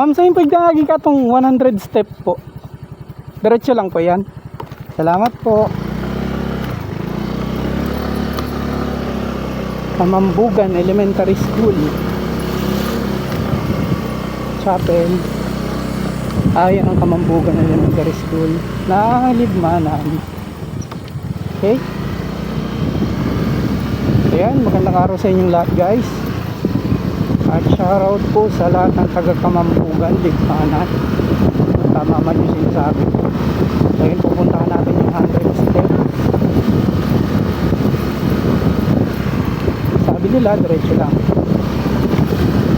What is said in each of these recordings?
Ma'am, sa'yo po yung ka itong 100 step po. Diretso lang po yan. Salamat po. Kamambugan Elementary School. Chapel. Ayan ang Kamambugan Elementary School. Nalibmanan. Okay? Ayan, magandang araw sa inyong lahat guys. At shoutout po sa lahat ng taga-kamampugan, Ligpanan. Tama man yung sinasabi. Yun, pupuntahan natin yung 100 step. Sabi nila, diretso lang.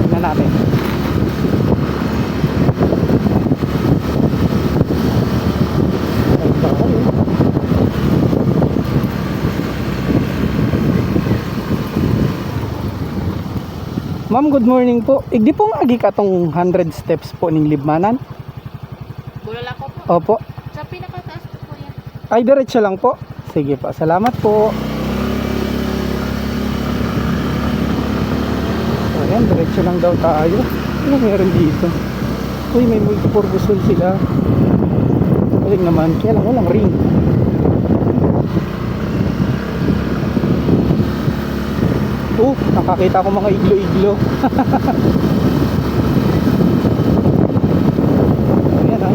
Tingnan natin. Ayun ba kayo? Ma'am, good morning po. Igdi po nga agi ka tong 100 steps po ning libmanan. Bulala ko po. Opo. Sa pinakataas po po yan. Ay, diretso lang po. Sige po. Salamat po. Ayan, diretso lang daw tayo. Ano meron dito? Uy, may multipurpose sila. Galing naman. Kaya lang walang ring. Oh, nakakita ko mga iglo-iglo. Ayan ah.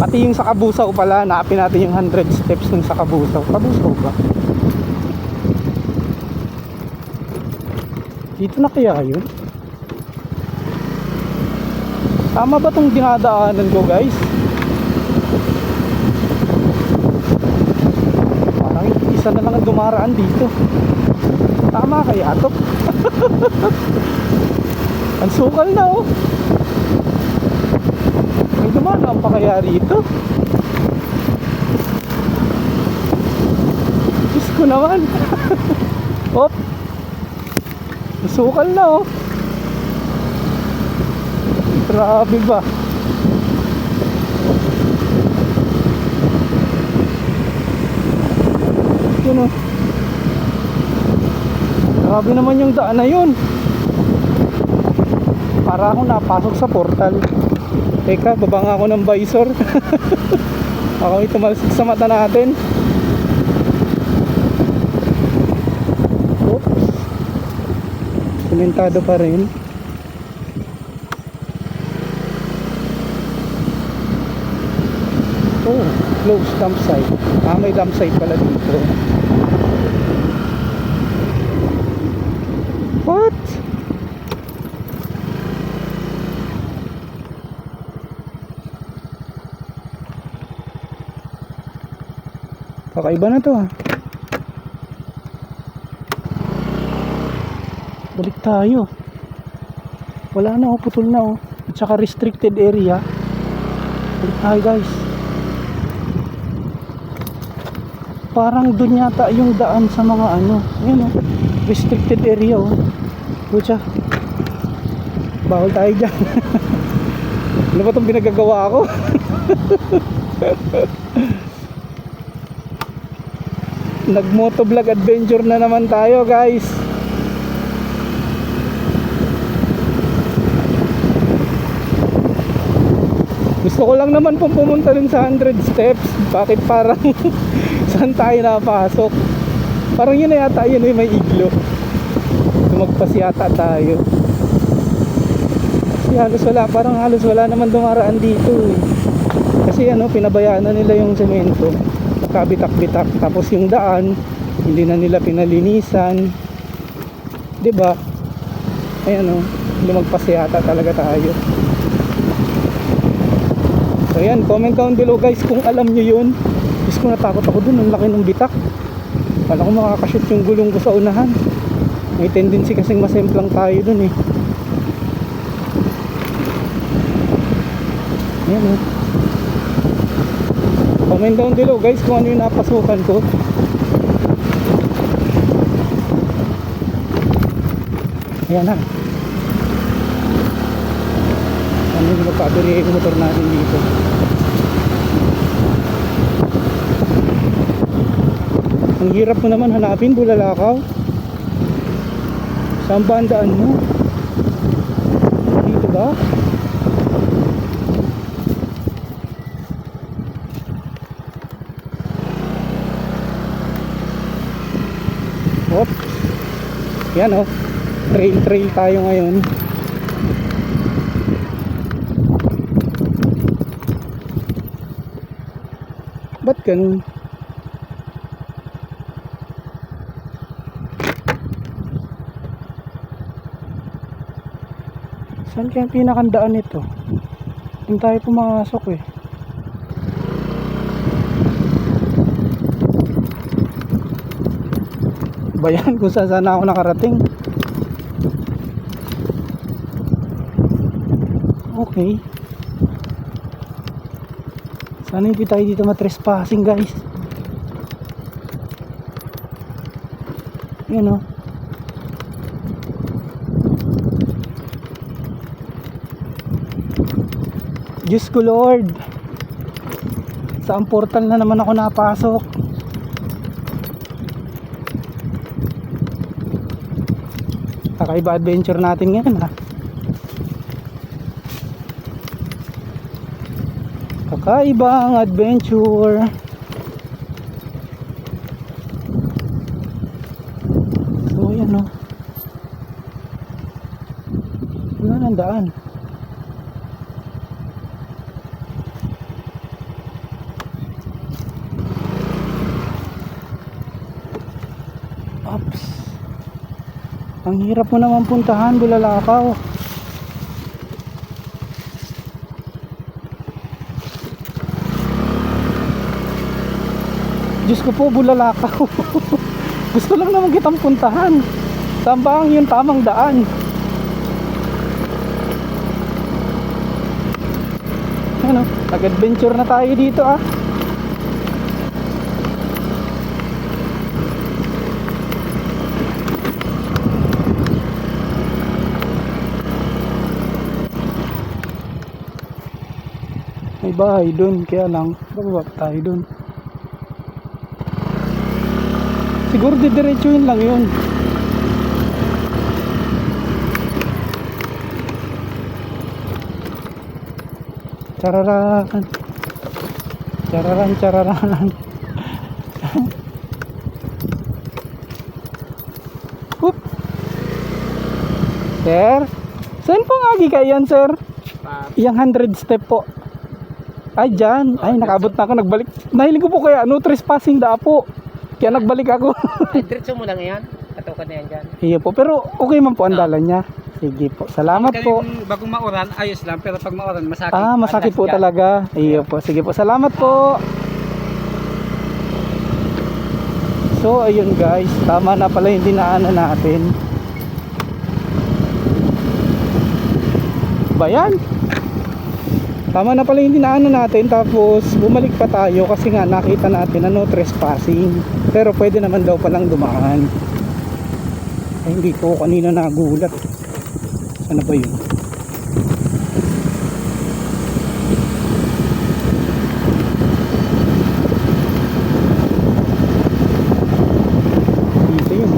Pati yung sa Kabusaw pala, naapin natin yung 100 steps ng sa Kabusaw. Kabusaw ba? Dito na kaya yun? Tama ba tong dinadaanan ko guys? Isa na lang ang dumaraan dito. Tama kaya to? ang sukal na oh. May dumaan pa kaya rito? Diyos ko naman. Op. Sukal na oh. Grabe ba? Yun oh. Grabe naman yung daan na yun. Para akong napasok sa portal. Teka, babanga ako ng visor. ako may tumalsik sa mata natin. Oops. Simentado pa rin. Oh, closed dump site. Ah, may dump site pala dito. Kakaiba na to ah. Balik tayo. Wala na oh, putol na oh. At saka restricted area. Balik tayo guys. Parang dun yata yung daan sa mga ano. Ayan oh. Restricted area oh. Pucha. Bawal tayo dyan. ano ba itong pinagagawa ko? Nag-motovlog adventure na naman tayo guys. Gusto ko lang naman pong pumunta dun sa 100 steps. Bakit parang saan tayo napasok? Parang yun na yata yun eh, may iglo. Tumagpas yata tayo. Kasi halos wala, parang halos wala naman dumaraan dito eh. Kasi ano, pinabayaan na nila yung semento. Kabitak-bitak. Tapos yung daan, hindi na nila pinalinisan. 'Di ba? Ayan oh, lumagpas yata talaga tayo. So yan, comment down below guys kung alam nyo yun. Diyos ko natakot ako dun, ang laki ng bitak. Kala ko makakashoot yung gulong ko sa unahan. May tendency kasing masemplang tayo dun eh. Yan oh. Comment down below guys kung ano yung napasukan ko. Ayan na. Ano yung magpabili yung motor natin dito. Ang hirap mo naman hanapin, bulalakaw. Saan ba ang daan mo? Yan oh. Trail trail tayo ngayon. Ba't ganun? Saan kaya pinakandaan nito? Doon tayo pumasok eh. Bayan kung saan saan ako nakarating. Okay. Sana hindi tayo dito matrespassing guys. Yan o. Diyos ko Lord. Saan portal na naman ako napasok? Kakaiba adventure natin ngayon ha. Kakaibang adventure. So yan o. Wala nang daan. Ang hirap mo naman puntahan, Bulalakaw. Diyos ko po, Bulalakaw. Gusto lang naman kitang puntahan. Saan ba ang yung tamang daan? Ano, nag-adventure na tayo dito ah. May bahay dun, kaya lang, bababa tayo dun. Siguro didiretsuhin lang yun. Chararan. Chararan, chararan. Oop. Sir? Saan po nga kayan, sir? Yang 100 step po. Ay, dyan. Ay, nakabot na ako. Nagbalik. Nahiling ko po kaya, no trespassing da po. Kaya nagbalik ako. Ay, diretso mo lang yan. Katukan na yan dyan. Iya po, pero okay man po ang dala niya. Sige po. Salamat po. Bagong mauran, ayos lang. Pero pag mauran, masakit. Ah, masakit po talaga. Iya po. Sige po. Salamat po. So, ayun guys. Tama na pala yung dinaanan natin. Ba yan? Tama na pala yung dinaanan natin. Tapos, bumalik pa tayo kasi nga nakita natin na no trespassing. Pero pwede naman daw palang dumaan. Ay, hindi ko kanina nagulat. Ano ba yun? Dito yun.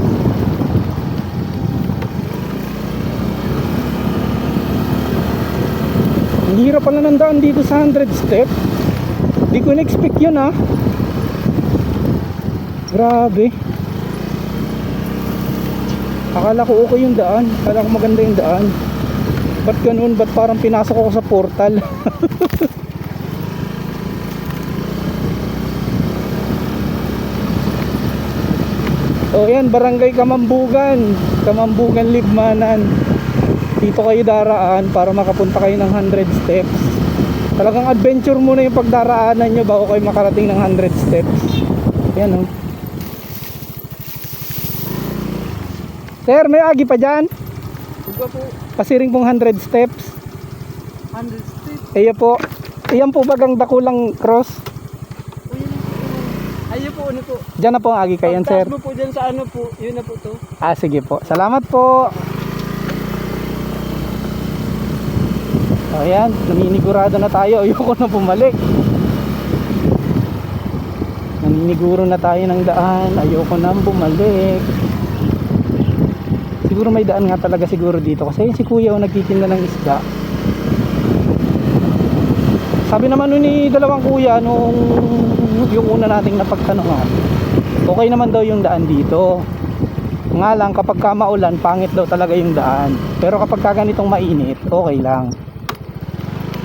Ang hirap pala ng daan dito sa 100 step. Hindi ko na-expect yun ah. Grabe. Akala ko okay yung daan. Akala ko maganda yung daan. Ba't ganun? Ba't parang pinasok ako sa portal? O yan, Barangay Kamambugan. Kamambugan Libmanan. Dito kayo daraan para makapunta kayo ng 100 steps. Talagang adventure muna yung pagdaraanan nyo bago kayo makarating ng 100 steps. Yan o. Sir, may agi pa dyan? Uga po, Pasiring pong 100 steps. 100 street. Iya po. Iyan po bagang dakulang cross. Ayun po, ano po. Diyan na po ang agi kayan, sir. Pagtaas mo po dyan sa ano po, yun na po to. Ah, sige po. Salamat po. O yan, naninigurado na tayo. Ayoko na bumalik. Naniniguro na tayo ng daan. Ayoko na bumalik. Siguro may daan nga talaga siguro dito. Kasi si kuya o nagtitinda ng isda. Sabi naman nun ni dalawang kuya nung yung una nating napagtanongan. Okay naman daw yung daan dito. Nga lang kapag ka maulan, pangit daw talaga yung daan. Pero kapag ka ganitong mainit, okay lang.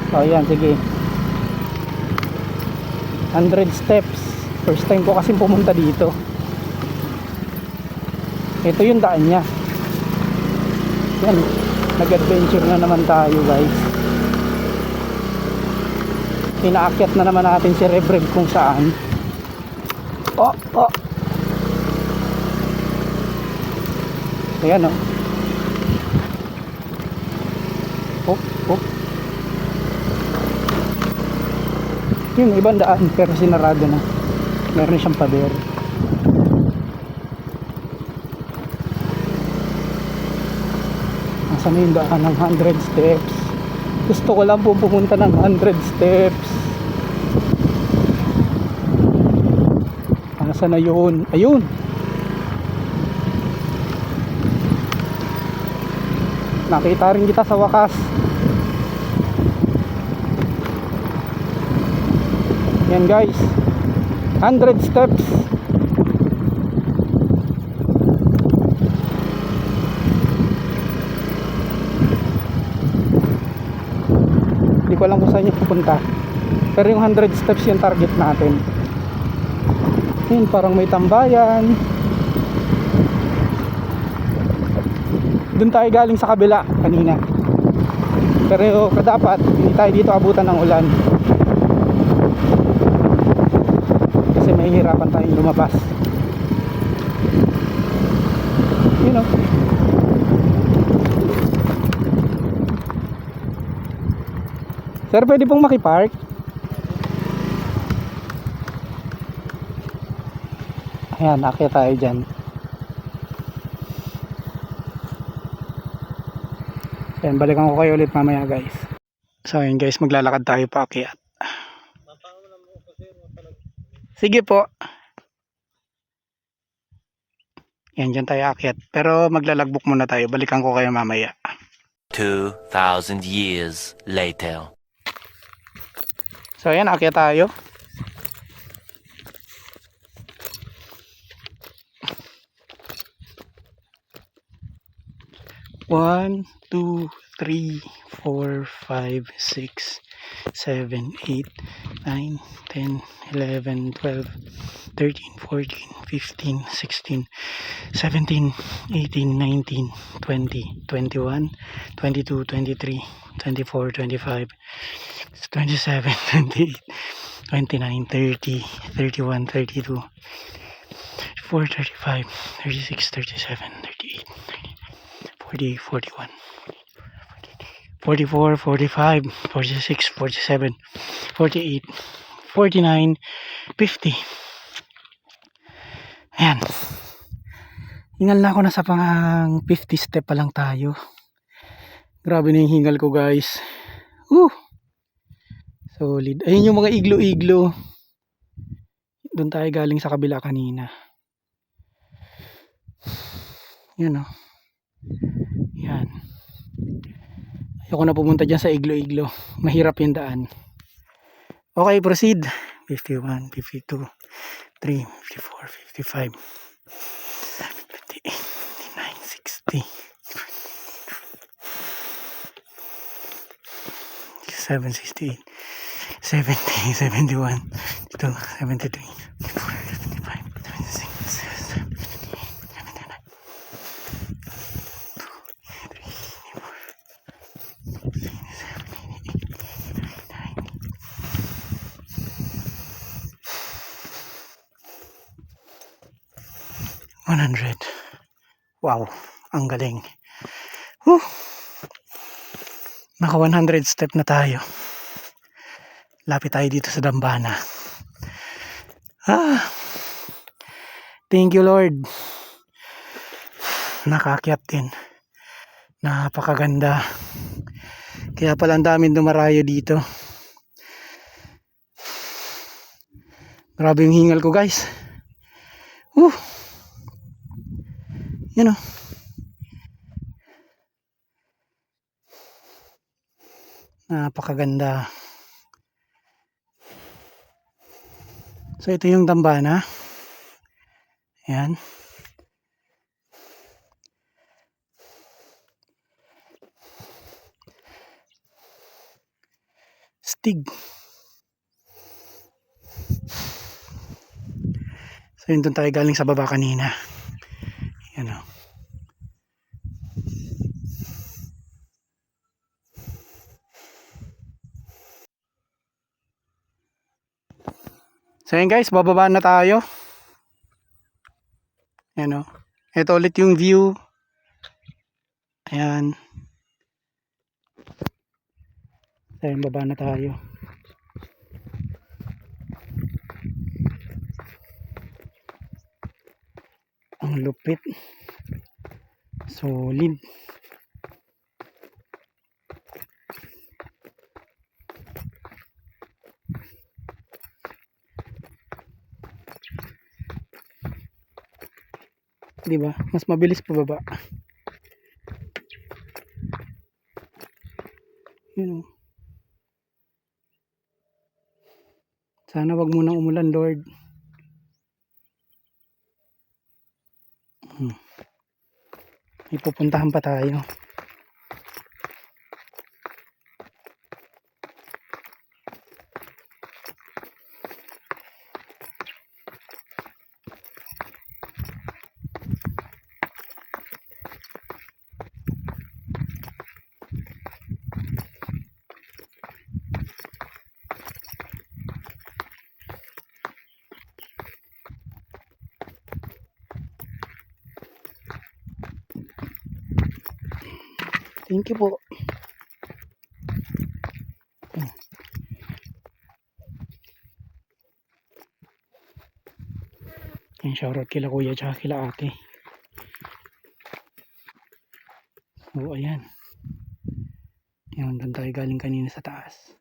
So ayan, sige. 100 steps. First time ko kasi pumunta dito. Ito yung daan niya. Yan. Nag-adventure na naman tayo guys. Inaakyat na naman natin si Rebreb kung saan. Oh, oh. Ayan oh. Hop, hop. Yun, ibang daan pero sinarado na. Meron siyang pader. Nasaan na yung daan ng 100 steps? Gusto ko lang po pumunta ng 100 steps. Nasaan na yun? Ayun! Nakita rin kita sa wakas. Yan guys. 100 steps. Hindi ko alam kung saan pupunta. Pero yung 100 steps yung target natin. Yun, parang may tambayan. Doon tayo galing sa kabila kanina. Pero dapat hindi tayo dito abutan ng ulan. Kasi mahihirapan tayong lumabas. You know. Sir, pwede pong makipark? Ayan, akyat tayo dyan. Ayan, balikan ko kayo ulit mamaya guys. So ayan guys, maglalakad tayo pa akyat. Sige po. Yan, dyan tayo akyat. Pero maglalagbok muna tayo. Balikan ko kayo mamaya. 2,000 years later. So ayan, akyat tayo. One, two, three, four, five, six, seven, eight, nine, ten, eleven, twelve, thirteen, fourteen, fifteen, sixteen, seventeen, eighteen, nineteen, twenty, twenty-one, twenty-two, twenty-three, twenty-four, twenty-five, 27, 28, 29, 30, 31, 32, 34, 35, 36, 37, 38, 40, 41, 44, 45, 46, 47, 48, 49, 50. Ayan. Hingal na ako nasa pang 50 step pa lang tayo. Grabe na yung hingal ko guys. Woo! Solid. Ayun yung mga iglo-iglo. Doon tayo galing sa kabila kanina. Yan o. Yan. Ayoko na pumunta dyan sa iglo-iglo. Mahirap yung daan. Okay, proceed. 51, 52, 3, 54, 55, 58, 59, 60. 768 70, 71, 72, 73, 74, 100. Wow, ang galing. Whew. Naka 100 step na tayo. Lapit tayo dito sa Dambana. Ah. Thank you Lord. Nakakyat din. Napakaganda. Kaya pala ang daming dumarayo dito. Grabe yung hingal ko guys. You know. Napakaganda. So ito yung dambana. Ayan. Stig. So yun doon tayo galing sa baba kanina. So yun guys, bababa na tayo. Yan o. Ito ulit yung view. Ayan. So yun, baba na tayo. Ang lupit. Solid. Di ba? Mas mabilis pa baba. Yun oh. Sana wag munang umulan, Lord. Hmm. May pupuntahan pa tayo. Thank you po. Hmm. Yan, shoutout kila kuya tsaka kila ate. So, ayan. Yan, doon tayo galing kanina sa taas.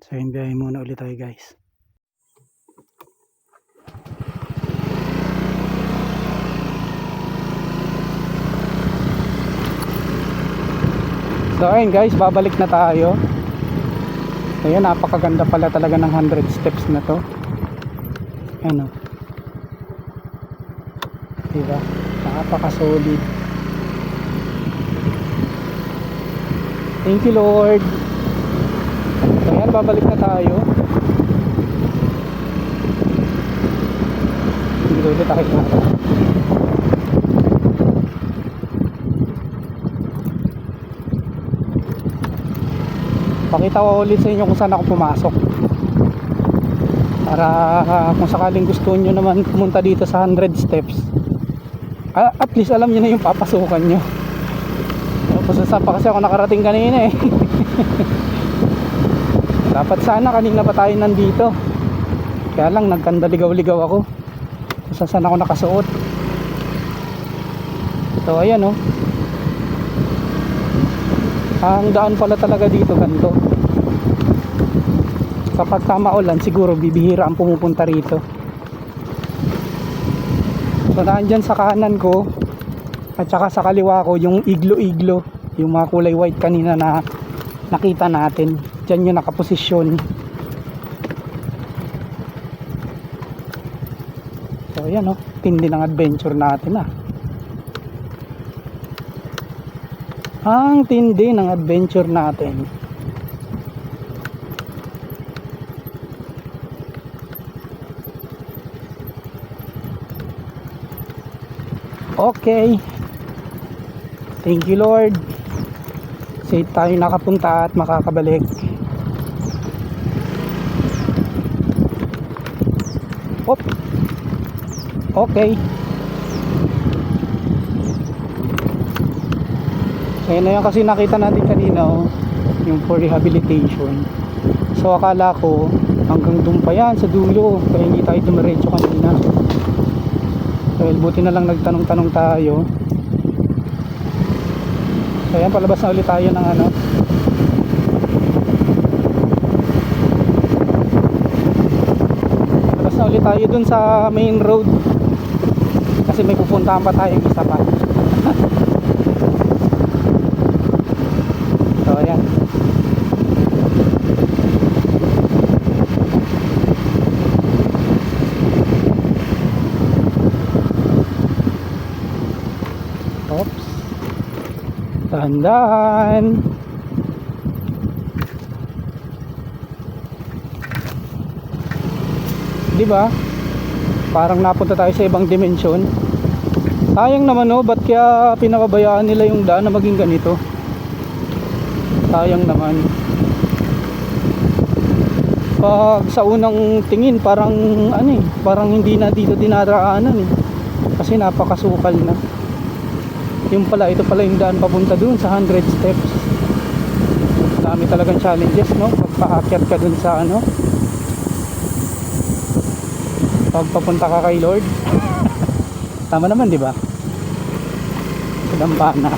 So, yun, biyahe muna ulit tayo guys. So ayun guys, babalik na tayo. Ayan, napakaganda pala talaga ng 100 steps na to. Ayan o. Diba? Napaka-solid. Thank you Lord. So babalik na tayo. Hindi ulit ako pakita ko ulit sa inyo kung saan ako pumasok. Para ah, kung sakaling gusto nyo naman pumunta dito sa 100 steps ah, at least alam nyo na yung papasukan nyo. Saan pa kasi ako nakarating kanina eh. Dapat sana kanina pa tayo nandito. Kaya lang nagkandaligaw-ligaw ako kung saan ako nakasuot. So ayan oh. Ang daan pala talaga dito ganito. Kapag ka maulan siguro bibihira ang pumupunta rito. So nandyan sa kanan ko at saka sa kaliwa ko yung iglo-iglo. Yung mga kulay white kanina na nakita natin. Dyan yung nakaposisyon so yan o oh, tindi ng adventure natin ah. Ang tindi ng adventure natin. Okay. Thank you lord. Safe tayo nakapunta at makakabalik. Op. okay Ayan na yan kasi nakita natin kanina oh, yung for rehabilitation. So akala ko hanggang doon pa yan sa dulo kaya hindi tayo dumiretso kanina. Dahil buti na lang nagtanong-tanong tayo. So ayan palabas na ulit tayo ng ano. Palabas na ulit tayo dun sa main road kasi may pupuntahan pa tayong isa pa so ayan oops dahan-dahan di? Parang napunta tayo sa ibang dimension. Sayang naman no, ba't kaya pinababayaan nila yung daan na maging ganito? Sayang naman. Pag sa unang tingin, parang ano eh, parang hindi na dito dinaraanan eh. Kasi napakasukal na. Yung pala, ito pala yung daan papunta dun sa 100 steps. Dami talagang challenges, no? Pagpaakyat ka dun sa ano. Pag papunta ka kay Lord. Tama naman, di ba? Sa Dampana.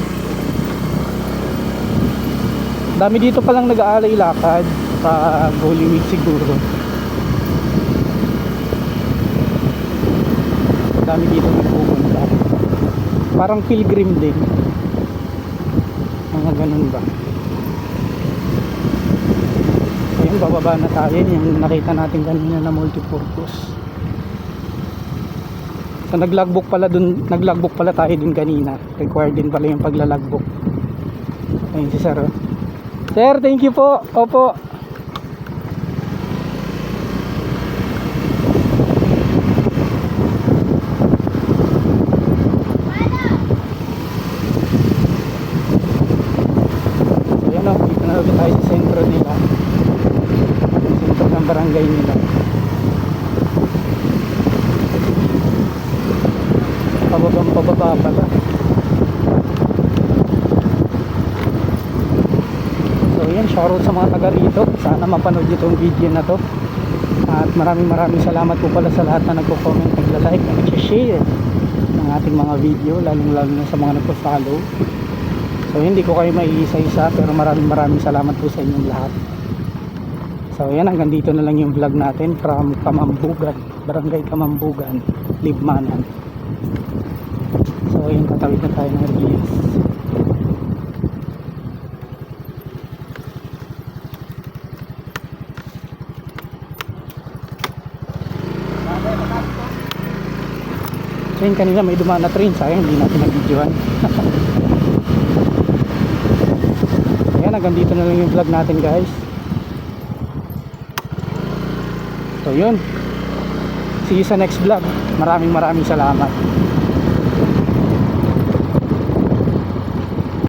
Dami dito palang nag-aalay lakad sa Week siguro. Dami dito nagpupunta. Parang pilgrim din. Mga ganun ba? Ayun, bababa na tayo. Yung nakita natin kanina na multipurpose. So naglogbook pala dun, naglogbook pala tayo din kanina. Required din pala yung paglalogbook. Ayun si Sir. oh. Sir, thank you po. Opo. So yan o, dito na ulit tayo sa sentro nila. Sentro ng barangay nila. Pababang pababa pala. So yan, shoutout sa mga taga rito. Sana mapanood nyo itong video na to. At maraming maraming salamat po pala sa lahat na nagko-comment, nagla-like, nag-share ng ating mga video, lalong lalo na sa mga nagpo-follow. So hindi ko kayo maiisa-isa pero maraming maraming salamat po sa inyong lahat. So yan hanggang dito na lang yung vlog natin from Kamambugan, Barangay Kamambugan, Libmanan. So yun tatawid na tayo ng Rias. So yun kanina may dumaan na train sayang hindi natin nag-videoan. Ayan, hanggang dito na lang yung vlog natin guys. So yun. See you sa next vlog. Maraming maraming salamat.